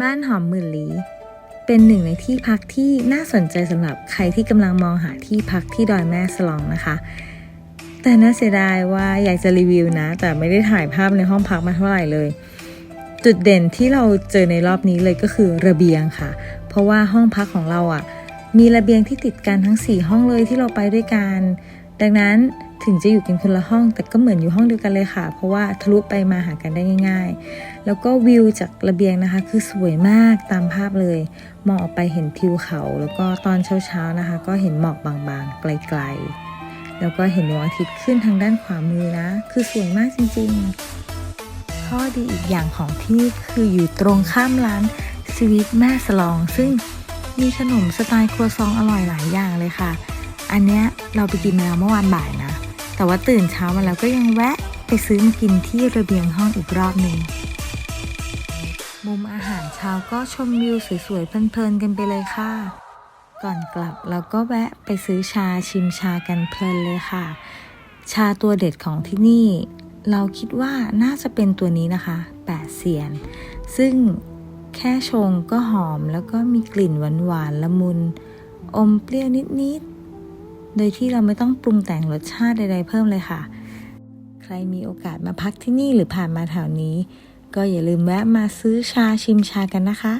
บ้านหอมหมื่นลี้เป็นหนึ่งในที่พักที่น่าสนใจสำหรับใครที่กำลังมองหาที่พักที่ดอยแม่สลองนะคะ แต่น่าเสียดายว่าอยากจะรีวิวนะ แต่ไม่ได้ถ่ายภาพในห้องพักมาเท่าไหร่เลย จุดเด่นที่เราเจอในรอบนี้เลยก็คือระเบียงค่ะ เพราะว่าห้องพักของเราอะ มีระเบียงที่ติดกันทั้ง 4 ห้องเลยที่เราไปด้วยกัน ดังนั้น ถึงจะอยู่กันคนละห้อง แต่ก็เหมือนอยู่ห้องเดียวกันเลยค่ะ เพราะว่าทะลุไปมาหากันได้ง่าย ๆ แล้วก็วิวจากระเบียงนะคะ คือสวยมากตามภาพเลย มองออกไปเห็นทิวเขา แล้วก็ตอนเช้าๆนะคะ ก็เห็นหมอกบางๆ ไกลๆ แล้วก็เห็นดวงอาทิตย์ขึ้นทางด้านขวามือนะ คือสวยมากจริงๆ ข้อดีอีกอย่างของที่นี่คืออยู่ตรงข้ามร้านสวีทแม่สลอง ซึ่งมีขนมสไตล์ครัวซองอร่อยหลายอย่างเลยค่ะ อันเนี้ยเราไปกินมาแล้วเมื่อวานบ่ายนะ แต่ว่าตื่นเช้ามาแล้วก็ยังแวะไปซื้อมากินที่ระเบียงห้องอีกรอบหนึ่งมุมอาหารเช้าก็ชมวิวสวยๆเพลินๆกันไปเลยค่ะ ก่อนกลับเราก็แวะไปซื้อชาชิมชากันเพลินเลยค่ะ ชาตัวเด็ดของที่นี่ เราคิดว่าน่าจะเป็นตัวนี้นะคะแปดเสียน ซึ่งแค่ชงก็หอมแล้วก็มีกลิ่นหวานๆละมุน อมเปรี้ยวนิดๆ โดยที่เราไม่ต้องปรุงแต่งรสชาติใดๆเพิ่มเลยค่ะ ใครมีโอกาสมาพักที่นี่หรือผ่านมาแถวนี้ ก็อย่าลืมแวะมาซื้อชาชิมชากันนะคะ